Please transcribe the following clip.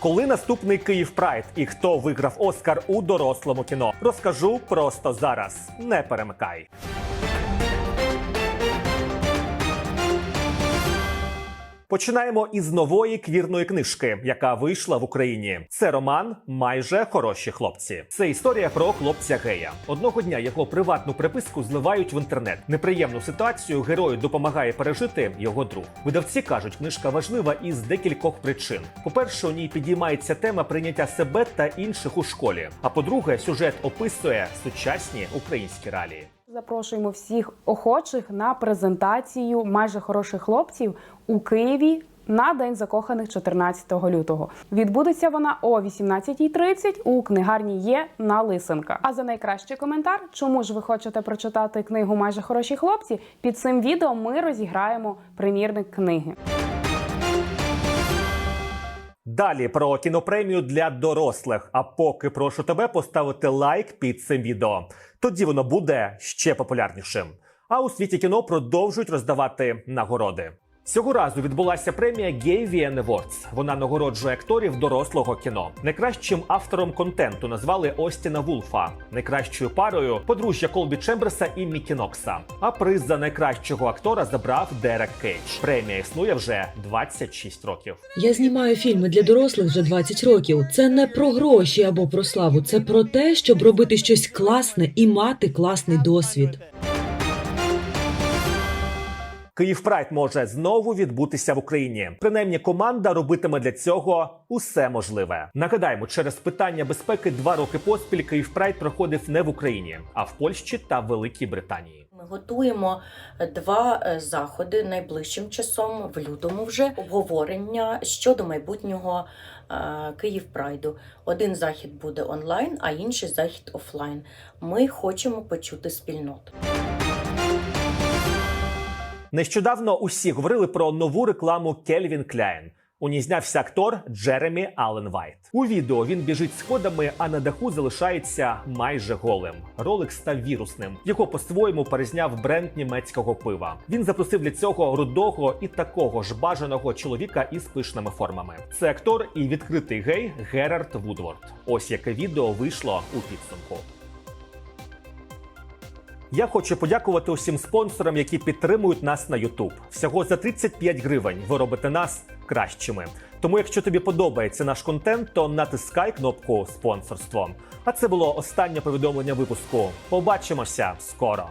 Коли наступний Київ Прайд і хто виграв Оскар у дорослому кіно, розкажу просто зараз. Не перемикай. Починаємо із нової квірної книжки, яка вийшла в Україні. Це роман Майже хороші хлопці. Це історія про хлопця гея. Одного дня його приватну приписку зливають в інтернет. Неприємну ситуацію герою допомагає пережити його друг. Видавці кажуть, книжка важлива із декількох причин. По-перше, у ній підіймається тема прийняття себе та інших у школі. А по-друге, сюжет описує сучасні українські реалії. Запрошуємо всіх охочих на презентацію майже хороших хлопців у Києві на День закоханих 14 лютого. Відбудеться вона о 18.30 у книгарні є на Лисенка. А за найкращий коментар, чому ж ви хочете прочитати книгу Майже хороші хлопці? Під цим відео ми розіграємо примірник книги. Далі про кінопремію для дорослих. А поки прошу тебе поставити лайк під цим відео. Тоді воно буде ще популярнішим. А у світі кіно продовжують роздавати нагороди. Цього разу відбулася премія Gavian Awards. Вона нагороджує акторів дорослого кіно. Найкращим автором контенту назвали Остіна Вулфа, найкращою парою подружжя Колбі Чемберса і Мікі Нокса. А приз за найкращого актора забрав Дерек Кейдж. Премія існує вже 26 років. Я знімаю фільми для дорослих вже 20 років. Це не про гроші або про славу, це про те, щоб робити щось класне і мати класний досвід. Київ Прайд може знову відбутися в Україні. Принаймні, команда робитиме для цього усе можливе. Нагадаємо, через питання безпеки два роки поспіль Київ Прайд проходив не в Україні, а в Польщі та Великій Британії. Ми готуємо два е, заходи найближчим часом, в лютому вже обговорення щодо майбутнього е, Київ Прайду. Один захід буде онлайн, а інший захід офлайн. Ми хочемо почути спільноту. Нещодавно усі говорили про нову рекламу Кельвін Кляйн. У ній знявся актор Джеремі Аллен Вайт. У відео він біжить сходами, а на даху залишається майже голим. Ролик став вірусним. Його по-своєму перезняв бренд німецького пива. Він запросив для цього рудого і такого ж бажаного чоловіка із пишними формами. Це актор і відкритий гей Герард Вудворд. Ось яке відео вийшло у підсумку. Я хочу подякувати усім спонсорам, які підтримують нас на YouTube. Всього за 35 гривень ви робите нас кращими. Тому, якщо тобі подобається наш контент, то натискай кнопку спонсорство. А це було останнє повідомлення випуску. Побачимося скоро.